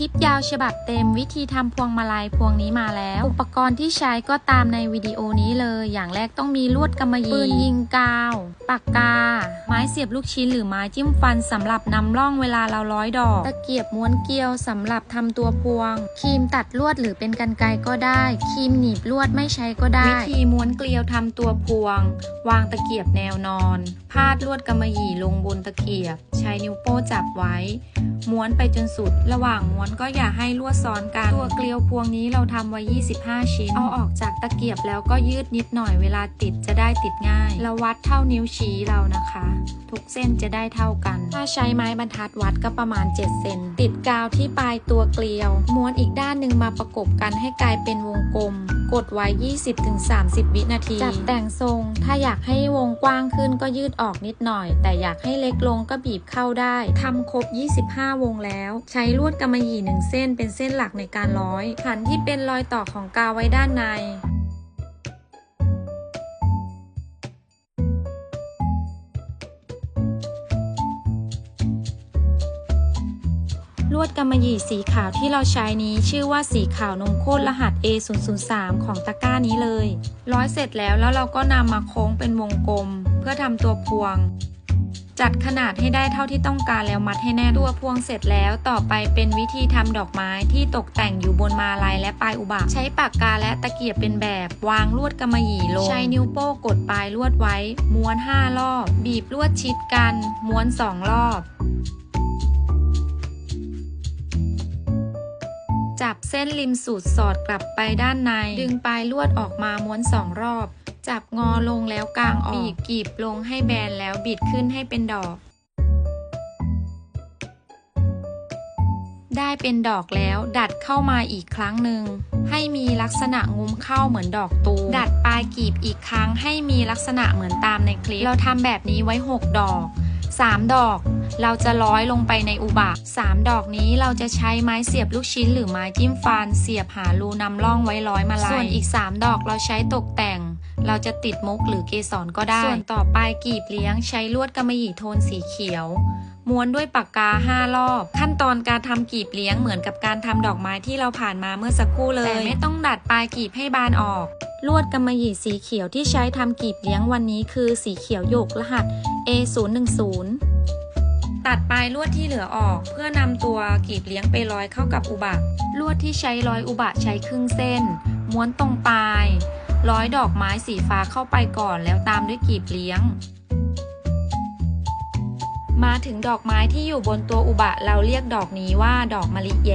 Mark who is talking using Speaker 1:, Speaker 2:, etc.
Speaker 1: คลิปยาวฉบับเต็มวิธีทำพวงมาลัยพวงนี้มาแล้ว อุปกรณ์ที่ใช้ก็ตามในวิดีโอนี้เลย อย่างแรกต้องมีลวดกำมะหยี่ปืนยิงกาว ปากกา ไม้เสียบลูกชิ้นหรือไม้จิ้มฟันสำหรับนำร่องเวลาเราร้อยดอก ตะเกียบม้วนเกลียวสำหรับทำตัวพวง ครีมตัดลวดหรือเป็นกันไกรก็ได้ ครีมหนีบลวดไม่ใช้ก็ได้ วิธีม้วนเกลียวทำตัวพวง วางตะเกียบแนวนอน พาดลวดกำมะหยี่ลงบนตะเกียบ ใช้นิ้วโป้จับไว้ ม้วนไปจนสุด ระหว่างม้วนก็อย่าให้ลวดซ้อนกัน ตัวเกลียวพวงนี้เราทำไว้ 25 ชิ้น เอาออกจากตะเกียบแล้วก็ยืดนิดหน่อยเวลาติดจะได้ติดง่ายเราวัดเท่านิ้วชี้เรานะคะ ทุกเส้นจะได้เท่ากัน ถ้าใช้ไม้บรรทัดวัดก็ประมาณ 7 เซน ติดกาวที่ปลายตัวเกลียว ม้วนอีกด้านหนึ่งมาประกบกันให้กลายเป็นวงกลม กดไว้ 20-30 วินาที จัดแต่งทรง ถ้าอยากให้วงกว้างขึ้นก็ยืดออกนิดหน่อย แต่อยากให้เล็กลงก็บีบเข้าได้ทำครบ 25วงแล้ว ใช้ลวดกำมะหยี่หนึ่งเส้นเป็นเส้นหลักในการร้อย ขันที่เป็นรอยต่อของกาวไว้ด้านในลวดกำมะหยี่สีขาวที่เราใช้นี้ชื่อว่าสีขาวนมข้นรหัส A003 ของตะกร้านี้เลย ร้อยเสร็จแล้วแล้วเราก็นำมาโค้งเป็นวงกลม เพื่อทำตัวพวง จัดขนาดให้ได้เท่าที่ต้องการแล้วมัดให้แน่นตัวพวงเสร็จแล้วต่อไปเป็นวิธีทำดอกไม้ที่ตกแต่งอยู่บนมาลัยและปลายอุบะใช้ปากกาและตะเกียบเป็นแบบ วางลวดกำมะหยี่ลง ใช้นิ้วโป้กดปลายลวดไว้ ม้วน 5 รอบ บีบลวดชิดกัน ม้วน 2 รอบ จับเส้นริมสูดสอดกลับไปด้านใน ดึงปลายลวดออกมาม้วนสองรอบ จับงอลงแล้วกางออกบีบกีบลงให้แบนแล้วบิดขึ้นให้เป็นดอก ได้เป็นดอกแล้วดัดเข้ามาอีกครั้งหนึ่งให้มีลักษณะงุ้มเข้าเหมือนดอกตูมดัดปลายกีบอีกครั้งให้มีลักษณะเหมือนตามในคลิป เราทำแบบนี้ไว้ 6 ดอก 3 ดอก เราจะร้อยลงไปในอุบะ3ดอกนี้เราจะใช้ไม้เสียบลูกชิ้นหรือไม้จิ้มฟัน เสียบหารูนำร่องไว้ร้อยมาลัยส่วนอีก 3 ดอกเราใช้ตกแต่ง เราจะติดมุกหรือเกสรก็ได้ ส่วนต่อไปกีบเลี้ยงใช้ลวดกำมะหยี่โทนสีเขียว ม้วนด้วยปากกา 5 รอบ ขั้นตอนการทำกีบเลี้ยงเหมือนกับการทำดอกไม้ที่เราผ่านมาเมื่อสักครู่เลย แต่ไม่ต้องดัดปลายกีบให้บานออก ลวดกำมะหยี่สีเขียวที่ใช้ทำกีบเลี้ยงวันนี้คือสีเขียวหยกรหัส A010 ตัดปลายลวดที่เหลือออกเพื่อนำตัวกีบเลี้ยงไปร้อยเข้ากับอุบะ ลวดที่ใช้ร้อยอุบะใช้ครึ่งเส้น ม้วนตรงปลาย ร้อยดอกไม้สีฟ้าเข้าไปก่อนแล้วตามด้วยกีบเลี้ยง มาถึงดอกไม้ที่อยู่บนตัวอุบะเราเรียกดอกนี้ว่าดอกมะลิเย